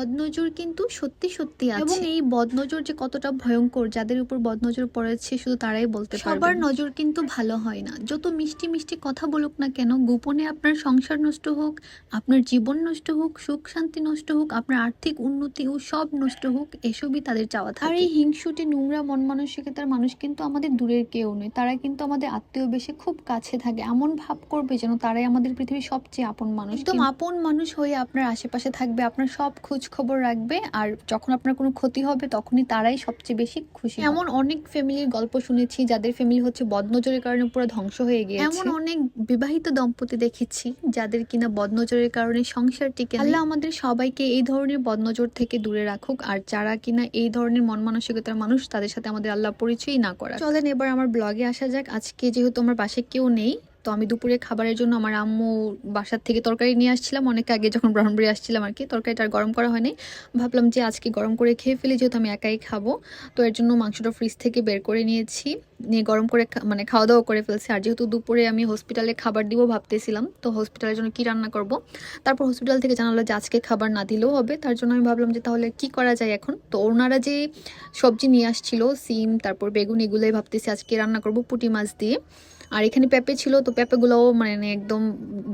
বদনজর কিন্তু সত্যি সত্যি আছে। এবং এই বদনজর যে কতটা ভয়ঙ্কর যাদের উপর বদনজর পড়েছে শুধু তারাই বলতে পারবে সবার নজর কিন্তু ভালো হয় না। যত মিষ্টি মিষ্টি কথা বলুক না কেন গোপনে আপনার সংসার নষ্ট হোক আপনার জীবন নষ্ট হোক সুখ শান্তি নষ্ট হোক আপনার আর্থিক উন্নতি ও সব নষ্ট হোক এসবই তাদের চাওয়া থাকে। আর এই হিংসুটি নোংরা মন মানসিকতার মানুষ কিন্তু আমাদের দূরের কেউ নয়। তারা কিন্তু আমাদের আত্মীয় বেশি খুব কাছে থাকে। এমন ভাব করবে যেন তারাই আমাদের পৃথিবীর সবচেয়ে আপন মানুষ। একদম আপন মানুষ হয়ে আপনার আশেপাশে থাকবে। আপনার সব খোঁজ খবর রাখবে আর যখন আপনার কোনো ক্ষতি হবে তখনই তারাই সবচেয়ে বেশি খুশি এমন অনেক ফ্যামিলির গল্প শুনেছি যাদের ফ্যামিলি হচ্ছে বদনজরের কারণে পুরো ধ্বংস হয়ে গিয়েছে। এমন অনেক বিবাহিত দম্পতি দেখেছি যাদের কিনা বদনজরের কারণে সংসার টিকে আল্লাহ আমাদের সবাইকে এই ধরনের বদনজর থেকে দূরে রাখুক আর যারা কিনা এই ধরনের মন মানসিকতার মানুষ তাদের সাথে আমাদের আল্লাহ পরিচয়ই না করা চলেন এবার আমার ব্লগে আসা যাক। আজকে যেহেতু আমার বাসায় কেউ নেই তো আমি দুপুরে খাবারের জন্য আমার আম্মু বাসার থেকে তরকারি নিয়ে আসছিলাম। অনেক আগে যখন ব্রাহ্মণবাড়ি আসছিলাম আর কি, তরকারিটা আর গরম করা হয়নি। ভাবলাম যে আজকে গরম করে খেয়ে ফেলি, যেহেতু আমি একাই খাব। তো এর জন্য মাংসটা ফ্রিজ থেকে বের করে নিয়েছি। নিয়ে গরম করে মানে খাওয়া দাওয়া করে ফেলছি। আর যেহেতু দুপুরে আমি হসপিটালে খাবার দিব ভাবতেছিলাম তো হসপিটালের জন্য কি রান্না করব? তারপর হসপিটাল থেকে জানালো যে আজকে খাবার না দিলেও হবে। তার জন্য আমি ভাবলাম যে তাহলে কি করা যায় এখন? তো ওনারা যে সবজি নিয়ে আসছিল সিম তারপর বেগুন এগুলোই ভাবতেছি আজকে রান্না করব পুঁটি মাছ দিয়ে। আর এখানে পেঁপে ছিল তো পেঁপেগুলোও মানে একদম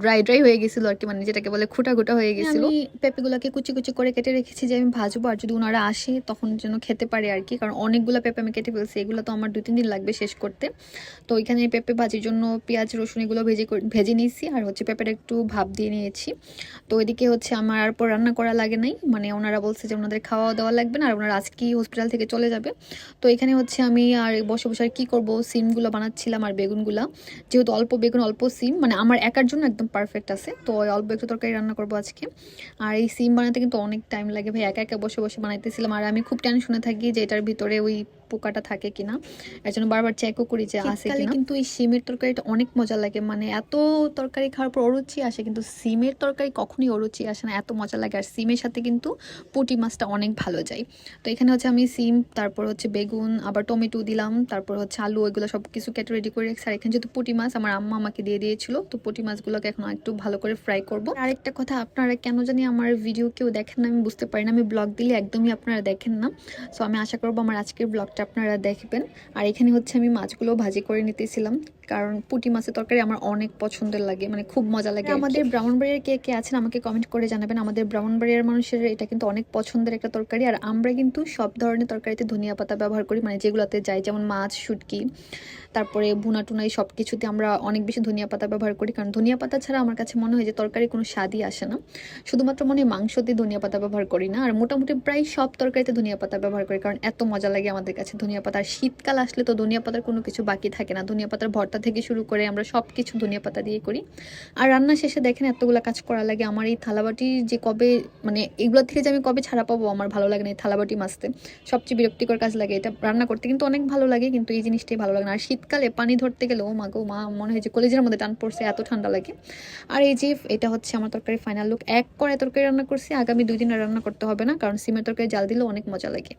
ড্রাই ড্রাই হয়ে গেছিল আর কি মানে যেটাকে বলে খুঁটা খুঁটা হয়ে গেছিল। আমি পেঁপেগুলোকে কুচি কুচি করে কেটে রেখেছি যে আমি ভাজবো আর যদি ওনারা আসে তখন যেন খেতে পারে আর কি কারণ অনেকগুলো পেঁপে আমি কেটে ফেলছি এগুলো তো আমার দু তিন দিন লাগবে শেষ করতে। তো এখানে পেঁপে ভাজির জন্য পেঁয়াজ, রসুন এগুলো ভেজে ভেজে নিয়েছি। আর হচ্ছে পেঁপেটা একটু ভাব দিয়ে নিয়েছি। তো এদিকে হচ্ছে আমার আর পর রান্না করা লাগে নাই। মানে ওনারা বলছে যে ওনাদের খাওয়া দাওয়া লাগবে না আর ওনারা আজকেই হসপিটাল থেকে চলে যাবে। তো এখানে হচ্ছে আমি আর বসে বসে আর কি করব? সিমগুলো বানাচ্ছিলাম আর বেগুনগুলো। যেহেতু অল্প বেগুন, অল্প সিম মানে আমার একার জন্য একদম পারফেক্ট আছে। তো অল্প একটু তরকারি রান্না করব আজকে। আর এই সিম বানাতে কিন্তু অনেক টাইম লাগে। ভাই, একা একা বসে বসে বানাইতেছিলাম। আর আমি খুব টেনশনে থাকি যে এটার ভিতরে ওই পোকাটা থাকে কিনা এর জন্য বারবার চেকও করি যে আছে কিনা। কিন্তু এই সিমের তরকারিটা অনেক মজা লাগে মানে এত তরকারি খাওয়ার পর অরুচি আসে কিন্তু সিমের তরকারি কখনোই অরুচি আসে না এত মজা লাগে। আর সিমের সাথে কিন্তু পুঁটি মাছটা অনেক ভালো যায়। তো এখানে হচ্ছে আমি সিম তারপর হচ্ছে বেগুন আবার টমেটো দিলাম তারপর হচ্ছে আলু এগুলো সব কিছু কেটে রেডি করে রেখেছি আর এখানে যেহেতু পুঁটি মাছ আমার আম্মা আমাকে দিয়ে দিয়েছিল তো পুঁটি মাছগুলোকে এখন একটু ভালো করে ফ্রাই করব। আরেকটা কথা আপনারা কেন জানি আমার ভিডিও কেউ দেখেন না আমি বুঝতে পারি না আমি ব্লগ দিলে একদমই আপনারা দেখেন না। সো আমি আশা করব আমার আজকের ব্লগটা আপনারা দেখবেন। আর এখানে হচ্ছে আমি মাছগুলো ভাজি করে নিতেছিলাম। কারণ পুঁটি মাছের তরকারি আমার অনেক পছন্দের লাগে মানে খুব মজা লাগে আমাদের ব্রাহ্মণবাড়িয়ার কে কে আছেন আমাকে কমেন্ট করে জানাবেন। আমাদের ব্রাহ্মণবাড়িয়ার মানুষের এটা কিন্তু অনেক পছন্দের একটা তরকারি। আর আমরা কিন্তু সব ধরনের তরকারিতে ধনিয়া পাতা ব্যবহার করি মানে যেগুলোতে যাই, যেমন মাছ, শুটকি, তারপরে ভুনা টুনা, এই সব কিছুতে আমরা অনেক বেশি ধনিয়া পাতা ব্যবহার করি। কারণ ধনিয়া পাতা ছাড়া আমার কাছে মনে হয় যে তরকারি কোনো স্বাদই আসে না। শুধুমাত্র মনে হয় মাংসতে ধনিয়া পাতা ব্যবহার করি না। আর মোটামুটি প্রায় সব তরকারিতে ধনিয়া পাতা ব্যবহার করি, কারণ এত মজা লাগে আমাদের কাছে। ধনিয়া পাতা শীতকাল আসলে তো ধনিয়া পাতার কোনো কিছু বাকি থাকে না। ধনিয়া পাতার ভর্তা থেকে শুরু করে আমরা সব কিছু ধনিয়া পাতা দিয়ে করি। আর রান্না শেষে দেখেন এতগুলো কাজ করা লাগে। আমার এই থালাবাটি যে কবে মানে এগুলো থেকে যে আমি কবে ছাড়া পাবো আমার ভালো লাগে না এই থালাবাটি মাজতে। সবচেয়ে বিরক্তিকর কাজ লাগে এটা রান্না করতে। কিন্তু অনেক ভালো লাগে, কিন্তু এই জিনিসটাই ভালো লাগে না। আর শীতকালে পানি ধরতে গেলেও মা গো, মা, মনে হয় যে কলেজের মধ্যে টান পড়ছে, এত ঠান্ডা লাগে। আর এই যে এটা হচ্ছে আমার তরকারি ফাইনাল লুক এক করে তরকারি রান্না করছি, আগামী দুই দিন রান্না করতে হবে না, কারণ সিমের তরকারি জাল দিলে অনেক মজা লাগে।